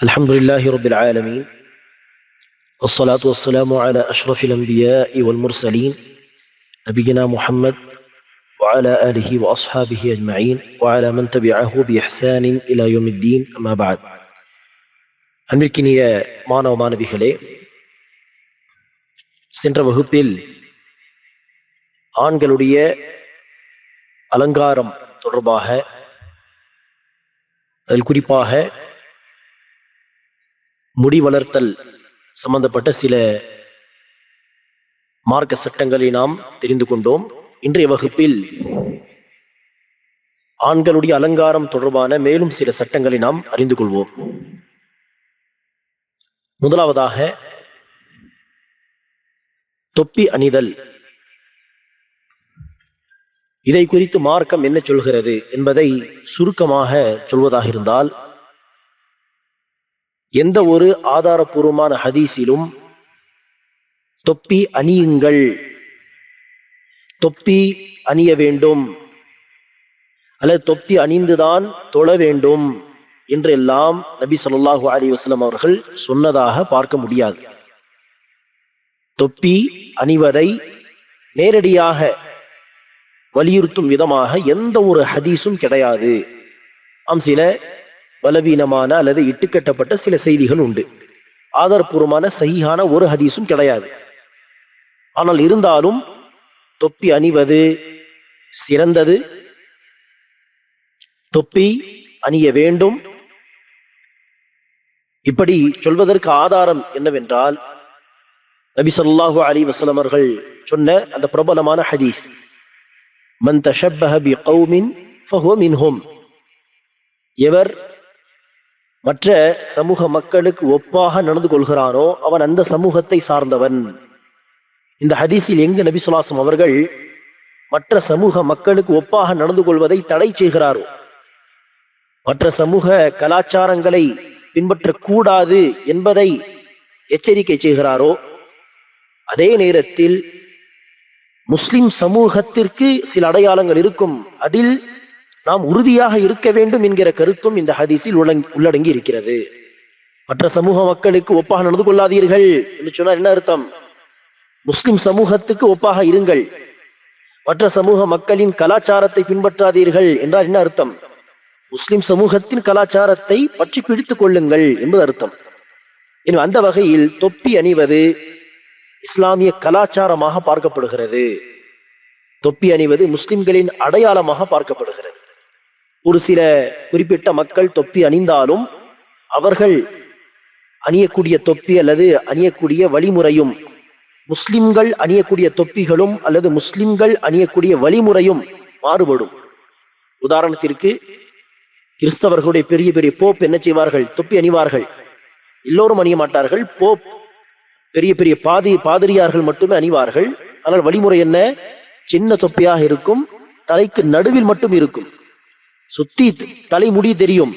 الحمد لله رب العالمين والصلاة والسلام على أشرف الأنبياء والمرسلين نبينا محمد وعلى آله وأصحابه أجمعين وعلى من تبعه بإحسان إلى يوم الدين أما بعد அன்பிற்கினிய மாணவ மாணவிகளே சென்ற வகுப்பில் ஆண்களுடைய அலங்காரம் தொடர்பாக அதில் குறிப்பாக முடி வளர்த்தல் சம்பந்தப்பட்ட சில மார்க்க சட்டங்களை நாம் தெரிந்து கொண்டோம். இன்றைய வகுப்பில் ஆண்களுடைய அலங்காரம் தொடர்பான மேலும் சில சட்டங்களை நாம் அறிந்து கொள்வோம். முதலாவதாக தொப்பி அணிதல். இதை குறித்து மார்க்கம் என்ன சொல்கிறது என்பதை சுருக்கமாக சொல்வதாக இருந்தால் எந்த ஒரு ஆதாரபூர்வமான ஹதீஸிலும் தொப்பி அணியுங்கள். தொப்பி அணிய வேண்டும். அல்லது தொப்பி அணிந்துதான் தொழ வேண்டும் என்றெல்லாம் நபி சொல்லாஹு அலி வஸ்லம் அவர்கள் சொன்னதாக பார்க்க முடியாது. தொப்பி அணிவதை நேரடியாக வலியுறுத்தும் விதமாக எந்த ஒரு ஹதீஸும் கிடையாது. ஆம் சில பலவீனமான அல்லது இட்டுக்கட்டப்பட்ட சில செய்திகள் உண்டு. ஆதாரபூர்வமான சகியான ஒரு ஹதீஸும் கிடையாது. ஆனால் இருந்தாலும் தொப்பி அணிவது சிறந்தது. தொப்பி அணிய வேண்டும். இப்படி சொல்வதற்கு ஆதாரம் என்னவென்றால் நபி சொல்லாஹு அலி வசலமர்கள் சொன்ன அந்த பிரபலமான ஹதீஸ் மன் தஷப்பஹபி கௌமின் மின்ஹும். எவர் மற்ற சமூக மக்களுக்கு ஒப்பாக நடந்து கொள்கிறானோ அவன் அந்த சமூகத்தை சார்ந்தவன். இந்த ஹதீஸில் எங்கு நபி சுலாசம் அவர்கள் மற்ற சமூக மக்களுக்கு ஒப்பாக நடந்து கொள்வதை தடை செய்கிறாரோ? மற்ற சமூக கலாச்சாரங்களை பின்பற்றக்கூடாது என்பதை எச்சரிக்கை செய்கிறாரோ? அதே நேரத்தில் முஸ்லிம் சமூகத்திற்கு சில அடையாளங்கள் இருக்கும். அதில் நாம் உறுதியாக இருக்க வேண்டும் என்கிற கருத்தும் இந்த ஹதீஸில் உள்ளடங்கி இருக்கிறது. மற்ற சமூக மக்களுக்கு ஒப்பாக நடந்து கொள்ளாதீர்கள் என்று சொன்னால் என்ன அர்த்தம்? முஸ்லிம் சமூகத்துக்கு ஒப்பாக இருங்கள். மற்ற சமூக மக்களின் கலாச்சாரத்தை பின்பற்றாதீர்கள் என்றால் என்ன அர்த்தம்? முஸ்லிம் சமூகத்தின் கலாச்சாரத்தை பற்றி பிடித்துக் கொள்ளுங்கள் என்பது அர்த்தம். எனவே அந்த வகையில் தொப்பி அணிவது இஸ்லாமிய கலாச்சாரமாக பார்க்கப்படுகிறது. தொப்பி அணிவது முஸ்லிம்களின் அடையாளமாக பார்க்கப்படுகிறது. ஒரு சில குறிப்பிட்ட மக்கள் தொப்பி அணிந்தாலும் அவர்கள் அணியக்கூடிய தொப்பி அல்லது அணியக்கூடிய வழிமுறையும் முஸ்லிம்கள் அணியக்கூடிய தொப்பிகளும் அல்லது முஸ்லிம்கள் அணியக்கூடிய வழிமுறையும் மாறுபடும். உதாரணத்திற்கு கிறிஸ்தவர்களுடைய பெரிய பெரிய போப் என்ன செய்வார்கள்? தொப்பி அணிவார்கள். எல்லோரும் அணிய மாட்டார்கள். போப் பெரிய பெரிய பாதி பாதிரியார்கள் மட்டுமே அணிவார்கள். ஆனால் வழிமுறை என்ன? சின்ன தொப்பியாக இருக்கும். தலைக்கு நடுவில் மட்டும் இருக்கும். சுத்தி தலை முடி தெரியும்.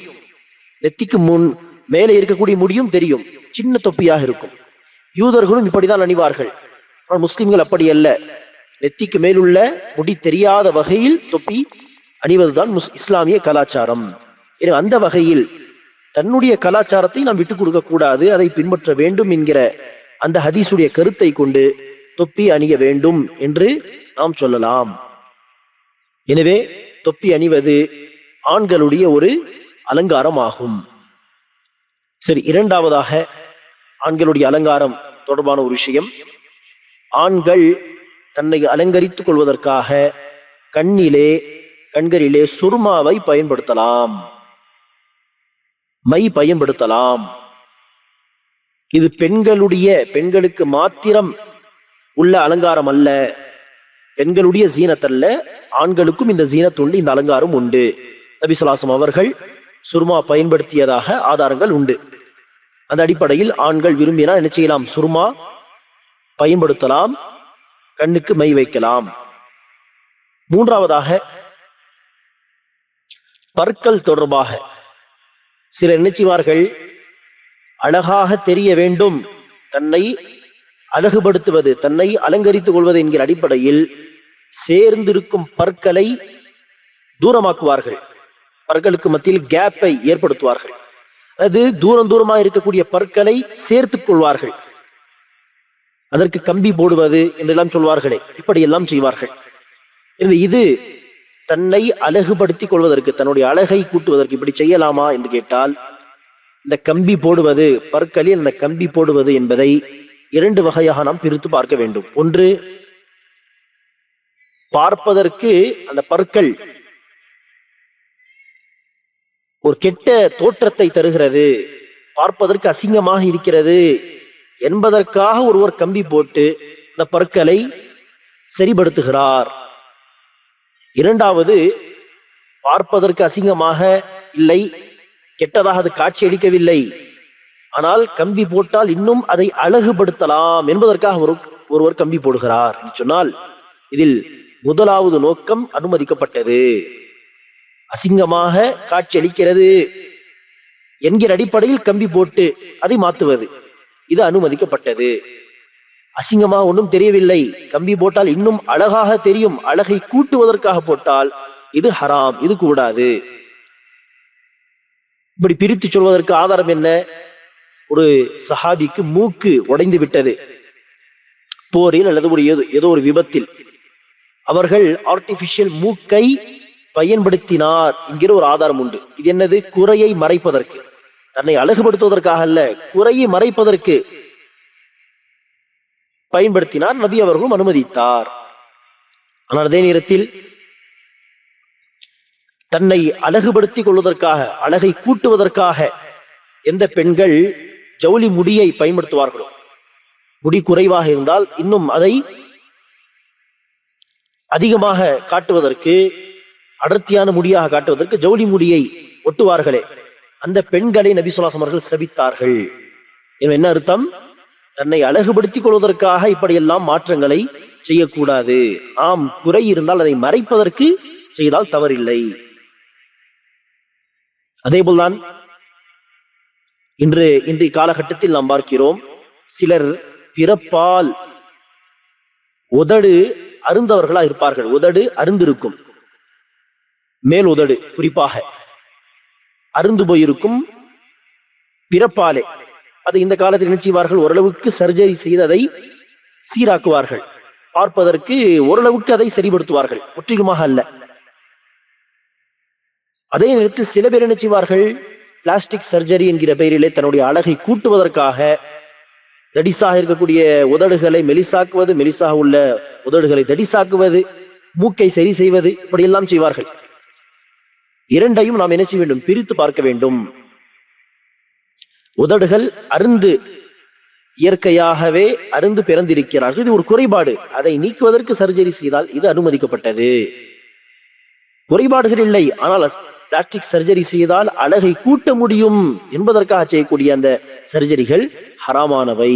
நெத்திக்கு முன் மேலே இருக்கக்கூடிய முடியும் தெரியும். சின்ன தொப்பியாக இருக்கும். யூதர்களும் இப்படிதான் அணிவார்கள். ஆனால் முஸ்லிம்கள் அப்படி அல்ல. நெத்திக்கு மேலுள்ள முடி தெரியாத வகையில் தொப்பி அணிவதுதான் முஸ் இஸ்லாமிய கலாச்சாரம். எனவே அந்த வகையில் தன்னுடைய கலாச்சாரத்தை நாம் விட்டுக் கொடுக்க கூடாது. அதை பின்பற்ற வேண்டும் என்கிற அந்த ஹதீஸுடைய கருத்தை கொண்டு தொப்பி அணிய வேண்டும் என்று நாம் சொல்லலாம். எனவே தொப்பி அணிவது ஆண்களுடைய ஒரு அலங்காரம் ஆகும் சரி இரண்டாவதாக ஆண்களுடைய அலங்காரம் தொடர்பான ஒரு விஷயம். ஆண்கள் தன்னை அலங்கரித்துக் கொள்வதற்காக கண்ணிலே கண்களிலே சுர்மாவை பயன்படுத்தலாம். மை பயன்படுத்தலாம். இது பெண்களுடைய பெண்களுக்கு மாத்திரம் உள்ள அலங்காரம் அல்ல. பெண்களுடைய ஜீனத்தல்ல ஆண்களுக்கும் இந்த ஜீனத் இந்த அலங்காரம் உண்டு. நபிசுலாசம் அவர்கள் சுர்மா பயன்படுத்தியதாக ஆதாரங்கள் உண்டு. அந்த அடிப்படையில் ஆண்கள் விரும்பினால் என்ன செய்யலாம்? சுர்மா பயன்படுத்தலாம் கண்ணுக்கு மை வைக்கலாம். மூன்றாவதாக பற்கள் தொடர்பாக. சில நினைச்சிவார்கள் அழகாக தெரிய வேண்டும். தன்னை அழகுபடுத்துவது தன்னை அலங்கரித்துக் கொள்வது என்கிற அடிப்படையில் சேர்ந்திருக்கும் பற்களை தூரமாக்குவார்கள். பற்களுக்கு மத்தியில் கேப்பை ஏற்படுத்துவார்கள். அது தூரம் தூரமா இருக்கக்கூடிய பற்களை சேர்த்துக் கொள்வார்கள். அதற்கு கம்பி போடுவது என்றெல்லாம் சொல்வார்களே இப்படியெல்லாம் செய்வார்கள். எனவே இது தன்னை அழகுபடுத்திக் கொள்வதற்கு தன்னுடைய அழகை கூட்டுவதற்கு இப்படி செய்யலாமா என்று கேட்டால் இந்த கம்பி போடுவது பற்களில் அந்த கம்பி போடுவது என்பதை இரண்டு வகையாக நாம் பிரித்து பார்க்க வேண்டும். ஒன்று பார்ப்பதற்கு அந்த பற்கள் ஒரு கெட்ட தோற்றத்தை தருகிறது. பார்ப்பதற்கு அசிங்கமாக இருக்கிறது. என்பதற்காக ஒருவர் கம்பி போட்டு இந்த பற்களை சரிபடுத்துகிறார். இரண்டாவது பார்ப்பதற்கு அசிங்கமாக இல்லை. கெட்டதாக அது காட்சி அளிக்கவில்லை. ஆனால் கம்பி போட்டால் இன்னும் அதை அழகுபடுத்தலாம் என்பதற்காக ஒரு ஒருவர் கம்பி போடுகிறார். சொன்னால் இதில் முதலாவது நோக்கம் அனுமதிக்கப்பட்டது. அசிங்கமாக காட்சியளிக்கிறது என்கிற அடிப்படையில் கம்பி போட்டு அதை மாத்துவது இது அனுமதிக்கப்பட்டது. அசிங்கமா ஒன்றும் தெரியவில்லை. கம்பி போட்டால் இன்னும் அழகாக தெரியும். அழகை கூட்டுவதற்காக போட்டால் இது ஹராம் இது கூடாது. இப்படி பிரித்து சொல்வதற்கு ஆதாரம் என்ன? ஒரு சஹாபிக்கு மூக்கு உடைந்து விட்டது. போரில் அல்லது ஒரு ஏதோ ஏதோ ஒரு விபத்தில். அவர்கள் ஆர்டிபிஷியல் மூக்கை பயன்படுத்தினார் என்கிற ஒரு ஆதாரம் உண்டு. இது என்னது? குறையை மறைப்பதற்கு. தன்னை அழகுபடுத்துவதற்காக அல்ல குறையை மறைப்பதற்கு பயன்படுத்தினார் நபி அவர்களும் அனுமதித்தார். ஆனால் அதே நேரத்தில் தன்னை அழகுபடுத்திக் கொள்வதற்காக அழகை கூட்டுவதற்காக எந்த பெண்கள் ஜவுளி முடியை பயன்படுத்துவார்களோ முடி குறைவாக இருந்தால் இன்னும் அதை அதிகமாக காட்டுவதற்கு அடர்த்தியான முடியாக காட்டுவதற்கு ஜவுளி முடியை ஒட்டுவார்களே. அந்த பெண்களை நபி சொல்லாசம் அவர்கள் சபித்தார்கள். என்ன அர்த்தம்? தன்னை அழகுபடுத்திக் கொள்வதற்காக இப்படியெல்லாம் மாற்றங்களை செய்யக்கூடாது. ஆம் குறை இருந்தால் அதை மறைப்பதற்கு செய்தால் தவறில்லை. அதே போல்தான் இன்று இன்றைய காலகட்டத்தில் நாம் பார்க்கிறோம் சிலர் பிறப்பால் உதடு அருந்தவர்களா இருப்பார்கள். உதடு அருந்திருக்கும். மேல் உதடு குறிப்பாக அருந்து போயிருக்கும் பிறப்பாலே. அது இந்த காலத்தில் என்ன செய்வார்கள்? ஓரளவுக்கு சர்ஜரி செய்து அதை சீராக்குவார்கள். பார்ப்பதற்கு ஓரளவுக்கு அதை சரிபடுத்துவார்கள் முற்றிலுமாக அல்ல. அதே நேரத்தில் சில பேர் என்ன செய்வார்கள்? பிளாஸ்டிக் சர்ஜரி என்கிற பெயரிலே தன்னுடைய அழகை கூட்டுவதற்காக தடிசாக இருக்கக்கூடிய உதடுகளை மெலிசாக்குவது மெலிசாக உள்ள உதடுகளை தடிசாக்குவது மூக்கை சரி செய்வது இப்படியெல்லாம் செய்வார்கள். இரண்டையும் நாம் என்ன செய்ய வேண்டும்? பிரித்து பார்க்க வேண்டும். உதடுகள் அருந்து இயற்கையாகவே அருந்து பிறந்திருக்கிறார்கள். இது ஒரு குறைபாடு. அதை நீக்குவதற்கு சர்ஜரி செய்தால் இது அனுமதிக்கப்பட்டது. குறைபாடுகள் இல்லை. ஆனால் பிளாஸ்டிக் சர்ஜரி செய்தால் அழகை கூட்ட முடியும் என்பதற்காக செய்யக்கூடிய அந்த சர்ஜரிகள் ஹராமானவை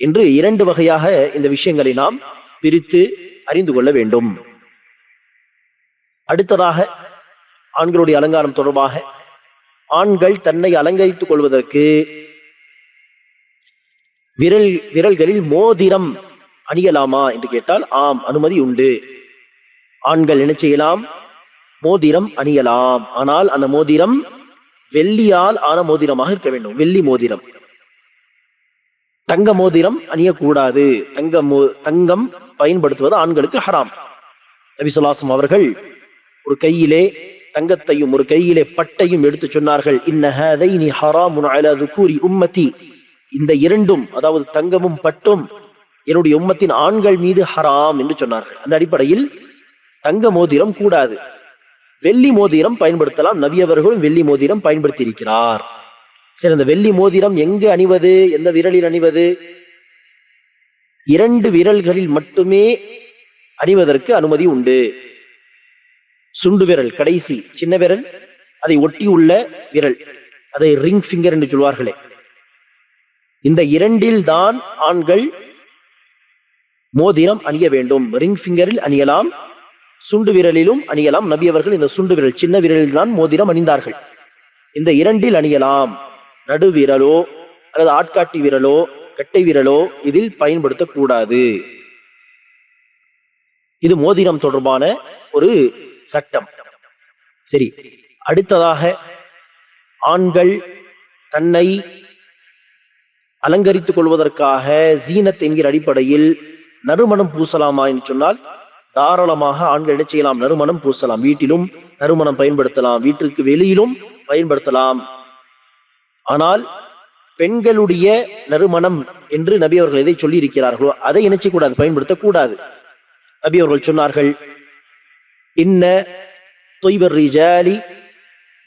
என்று இரண்டு வகையாக இந்த விஷயங்களை நாம் பிரித்து அறிந்து கொள்ள வேண்டும். அடுத்ததாக ஆண்களுடைய அலங்காரம் தொடர்பாக ஆண்கள் தன்னை அலங்கரித்துக் கொள்வதற்கு விரல் விரல்களில் மோதிரம் அணியலாமா என்று கேட்டால் ஆம் அனுமதி உண்டு. ஆண்கள் என்ன செய்யலாம்? மோதிரம் அணியலாம். ஆனால் அந்த மோதிரம் வெள்ளியால் ஆன மோதிரமாக இருக்க வேண்டும். வெள்ளி மோதிரம். தங்க மோதிரம் அணியக்கூடாது. தங்க மோ தங்கம் பயன்படுத்துவது ஆண்களுக்கு ஹராம். நபி சொல்லாசம் அவர்கள் ஒரு கையிலே தங்கத்தையும் ஒரு கையிலே பட்டையும் எடுத்து சொன்னார்கள். இன்னஹதைனி ஹராமுன் அலா கூறி உம்மதி இந்த இரண்டும் அதாவது தங்கமும் பட்டும் என்னுடைய உம்மத்தின் ஆண்கள் மீது ஹராம் என்று சொன்னார்கள். அந்த அடிப்படையில் தங்க மோதிரம் கூடாது. வெள்ளி மோதிரம் பயன்படுத்தலாம். நவியவர்களும் வெள்ளி மோதிரம் பயன்படுத்தி இருக்கிறார் சரி அந்த வெள்ளி மோதிரம் எங்கு அணிவது? எந்த விரலில் அணிவது? இரண்டு விரல்களில் மட்டுமே அணிவதற்கு அனுமதி உண்டு. சுண்டு விரல் கடைசி சின்ன விரல் அதை ஒட்டி உள்ள விரல் அதை ரிங் ஃபிங்கர் என்று சொல்வார்களே. இந்த இரண்டில் தான் ஆண்கள் மோதிரம் அணிய வேண்டும். ரிங் ஃபிங்கரில் அணியலாம் சுண்டு விரலிலும் அணியலாம். நபி அவர்கள் இந்த சுண்டு விரல் சின்ன விரலில் தான் மோதிரம் அணிந்தார்கள். இந்த இரண்டில் அணியலாம். நடு விரலோ அல்லது ஆட்காட்டி விரலோ கட்டை விரலோ இதில் பயன்படுத்தக்கூடாது. இது மோதிரம் தொடர்பான ஒரு சட்டம். சரி அடுத்ததாக ஆண்கள் தன்னை அலங்கரித்துக் கொள்வதற்காக ஜீனத் என்கிற அடிப்படையில் நறுமணம் பூசலாமா என்று சொன்னால் தாராளமாக ஆண்கள் என்ன செய்யலாம்? நறுமணம் பூசலாம். வீட்டிலும் நறுமணம் பயன்படுத்தலாம். வீட்டிற்கு வெளியிலும் பயன்படுத்தலாம். ஆனால் பெண்களுடைய நறுமணம் என்று நபி அவர்கள் எதை சொல்லி இருக்கிறார்களோ அதை இணைச்சிக்கூடாது பயன்படுத்தக்கூடாது. நபி அவர்கள் சொன்னார்கள் இன்ன தொய்வர் ரிஜாலி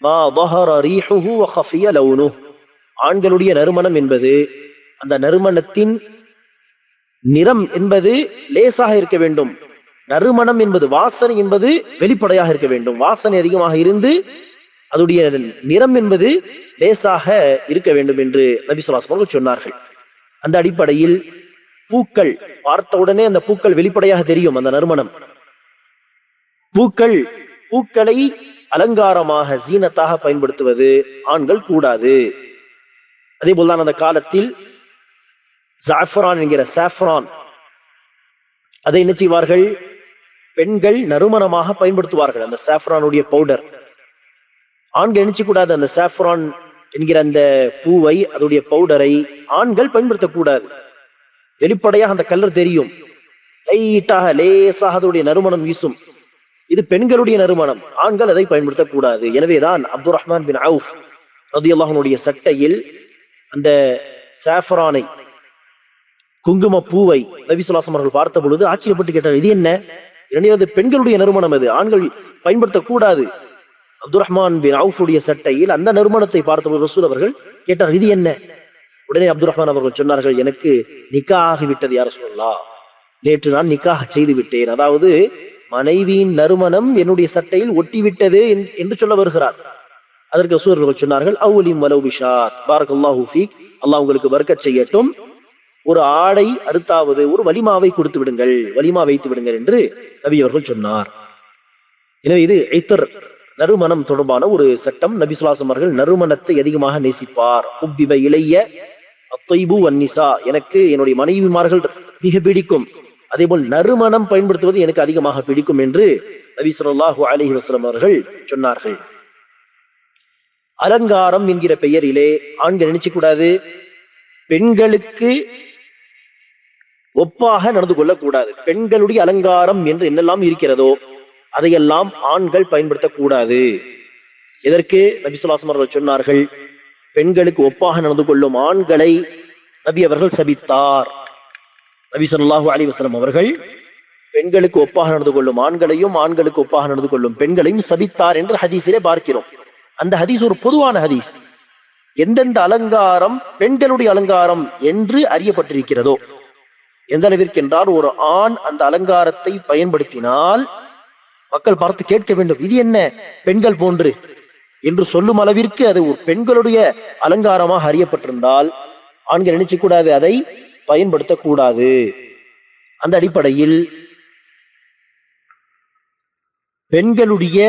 மா பஹர ரீஹுஹு வஹஃபிய லவுனு ஆண்களுடைய நறுமணம் என்பது அந்த நறுமணத்தின் நிறம் என்பது லேசாக இருக்க வேண்டும். நறுமணம் என்பது வாசனை என்பது வெளிப்படையாக இருக்க வேண்டும். வாசனை அதிகமாக இருந்து அதுடைய நிறம் என்பது லேசாக இருக்க வேண்டும் என்று நபி சுல்லாஸ்மர்கள் சொன்னார்கள். அந்த அடிப்படையில் பூக்கள் பார்த்தவுடனே அந்த பூக்கள் வெளிப்படையாக தெரியும் அந்த நறுமணம். பூக்கள் பூக்களை அலங்காரமாக சீனத்தாக பயன்படுத்துவது ஆண்கள் கூடாது. அதே போல்தான் அந்த காலத்தில் ஜாஃபரான் என்கிற சாஃப்ரான். அதை என்ன செய்வார்கள்? பெண்கள் நறுமணமாக பயன்படுத்துவார்கள் அந்த சாஃப்ரானுடைய பவுடர். ஆண்கள் நினைச்சக்கூடாது அந்த சாஃப்ரான் என்கிற அந்த பூவை அதோடைய பவுடரை ஆண்கள் பயன்படுத்தக்கூடாது. வெளிப்படையாக அந்த கலர் தெரியும். லைட்டாக லேசாக அதோடைய நறுமணம் வீசும். இது பெண்களுடைய நறுமணம். ஆண்கள் அதை பயன்படுத்தக்கூடாது. எனவேதான் அப்துல் ரஹ்மான் பின் அவுஃப் ரதி அல்லாஹனுடைய சட்டையில் அந்த சாஃபரானை குங்கும பூவை ரவி சுல்லாசம் அவர்கள் பார்த்த பொழுது ஆச்சரியப்பட்டு கேட்டார் இது என்ன? இரண்டாவது பெண்களுடைய நறுமணம் அது. ஆண்கள் பயன்படுத்தக்கூடாது. அப்துல் ரஹ்மான் பின் அவுஃபுடைய சட்டையில் அந்த நறுமணத்தை பார்த்தபோது ரசூல் அவர்கள் கேட்டார் இது என்ன? உடனே அப்துல் ரஹ்மான் அவர்கள் சொன்னார்கள் எனக்கு நிக்கா ஆகிவிட்டது யார சொல்லலாம் நேற்று நான் நிக்காக செய்து விட்டேன். அதாவது மனைவியின் நறுமணம் என்னுடைய சட்டையில் ஒட்டிவிட்டது என்று சொல்ல வருகிறார். அதற்கு சூரர்கள் சொன்னார்கள் அவுலிம் வலவு பிஷாத் ஃபீக் அல்லாஹ் உங்களுக்கு வர்க்கச் செய்யட்டும். ஒரு ஆடை அறுத்தாவது ஒரு வலிமாவை கொடுத்து விடுங்கள் வலிமா வைத்து விடுங்கள் என்று நபி அவர்கள் சொன்னார். எனவே இது ஐத்தர் நறுமணம் தொடர்பான ஒரு சட்டம். நபி சுல்லாசம் அவர்கள் நறுமணத்தை அதிகமாக நேசிப்பார். உப்பிப இளைய அத்தொய்பு வன்னிசா எனக்கு என்னுடைய மனைவிமார்கள் மிக பிடிக்கும். அதே போல் நறுமணம் பயன்படுத்துவது எனக்கு அதிகமாக பிடிக்கும் என்று நபி சொல்லாஹு அலஹி வஸ்லம் அவர்கள் சொன்னார்கள். அலங்காரம் என்கிற பெயரிலே ஆண்கள் நினைச்சு கூடாது பெண்களுக்கு ஒப்பாக நடந்து கொள்ளக்கூடாது. பெண்களுடைய அலங்காரம் என்று என்னெல்லாம் இருக்கிறதோ அதையெல்லாம் ஆண்கள் பயன்படுத்தக்கூடாது. எதற்கு? நபிசுல்லாசம் அவர்கள் சொன்னார்கள் பெண்களுக்கு ஒப்பாக நடந்து கொள்ளும் ஆண்களை நபி அவர்கள் சபித்தார். நபி சொல்லாஹு அலி வசலம் அவர்கள் பெண்களுக்கு ஒப்பாக நடந்து கொள்ளும் ஆண்களையும் ஆண்களுக்கு ஒப்பாக நடந்து கொள்ளும் பெண்களையும் சபித்தார் என்று ஹதீஸிலே பார்க்கிறோம். அந்த ஹதீஸ் ஒரு பொதுவான ஹதீஸ். எந்தெந்த அலங்காரம் பெண்களுடைய அலங்காரம் என்று அறியப்பட்டிருக்கிறதோ எந்த அளவிற்கு என்றால் ஒரு ஆண் அந்த அலங்காரத்தை பயன்படுத்தினால் மக்கள் பார்த்து கேட்க வேண்டும் இது என்ன பெண்கள் போன்று? என்று சொல்லும் அளவிற்கு அது ஒரு பெண்களுடைய அலங்காரமாக அறியப்பட்டிருந்தால் ஆண்கள் நினைச்சு கூடாது அதை பயன்படுத்தக்கூடாது. அந்த அடிப்படையில் பெண்களுடைய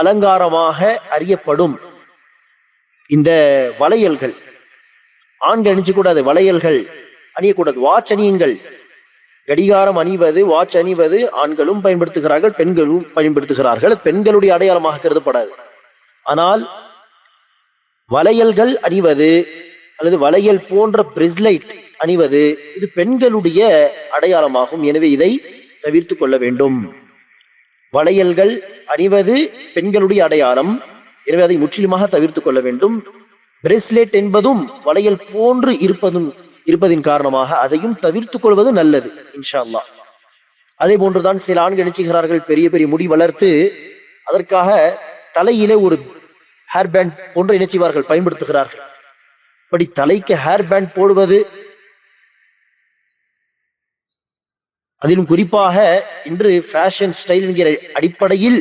அலங்காரமாக அறியப்படும் இந்த வளையல்கள் ஆண்கள் அணிஞ்சக்கூடாது வளையல்கள் அணியக்கூடாது. வாட்ச் அணியுங்கள். கடிகாரம் அணிவது வாட்ச் அணிவது ஆண்களும் பயன்படுத்துகிறார்கள் பெண்களும் பயன்படுத்துகிறார்கள். பெண்களுடைய அடையாளமாக கருதப்படாது. ஆனால் வளையல்கள் அணிவது அல்லது வளையல் போன்ற பிரிஸ்லைட் அணிவது இது பெண்களுடைய அடையாளமாகும். எனவே இதை தவிர்த்து கொள்ள வேண்டும். வளையல்கள் அணிவது பெண்களுடைய அடையாளம். எனவே அதை முற்றிலுமாக தவிர்த்து கொள்ள வேண்டும். பிரேஸ்லெட் என்பதும் வளையல் போன்று இருப்பதும் இருப்பதின் காரணமாக அதையும் தவிர்த்து கொள்வது நல்லது இன்ஷா அல்லா அதே போன்றுதான் சில ஆண்கள் நினைச்சுகிறார்கள் பெரிய பெரிய முடி வளர்த்து அதற்காக தலையிலே ஒரு ஹேர் பேண்ட் போன்று இணைச்சுவார்கள் பயன்படுத்துகிறார்கள். இப்படி தலைக்கு ஹேர் பேண்ட் போடுவது அதிலும் குறிப்பாக இன்று ஃபேஷன் ஸ்டைல் என்கிற அடிப்படையில்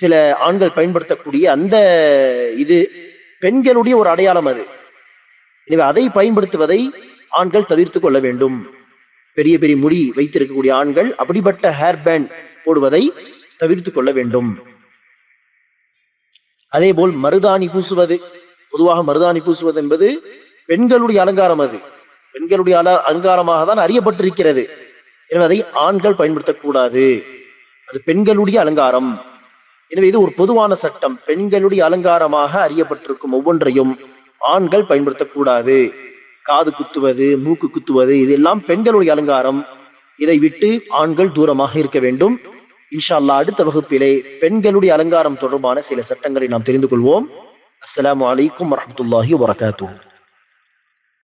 சில ஆண்கள் பயன்படுத்தக்கூடிய அந்த இது பெண்களுடைய ஒரு அடையாளம் அது. எனவே அதை பயன்படுத்துவதை ஆண்கள் தவிர்த்து கொள்ள வேண்டும். பெரிய பெரிய முடி வைத்திருக்கக்கூடிய ஆண்கள் அப்படிப்பட்ட ஹேர் பேண்ட் போடுவதை தவிர்த்து கொள்ள வேண்டும். அதே போல் மருதாணி பூசுவது பொதுவாக மருதாணி பூசுவது என்பது பெண்களுடைய அலங்காரம் அது. பெண்களுடைய அல அலங்காரமாக தான் அறியப்பட்டிருக்கிறது. எனவே அதை ஆண்கள் பயன்படுத்தக்கூடாது. அது பெண்களுடைய அலங்காரம். எனவே இது ஒரு பொதுவான சட்டம். பெண்களுடைய அலங்காரமாக அறியப்பட்டிருக்கும் ஒவ்வொன்றையும் ஆண்கள் பயன்படுத்தக்கூடாது. காது குத்துவது மூக்கு குத்துவது இதெல்லாம் பெண்களுடைய அலங்காரம். இதை விட்டு ஆண்கள் தூரமாக இருக்க வேண்டும். இன்ஷா அடுத்த வகுப்பிலே பெண்களுடைய அலங்காரம் தொடர்பான சில சட்டங்களை நாம் தெரிந்து கொள்வோம். அஸ்லாம் வலைக்கம் வரமத்துல்லாஹி வபரகாத்துஹு.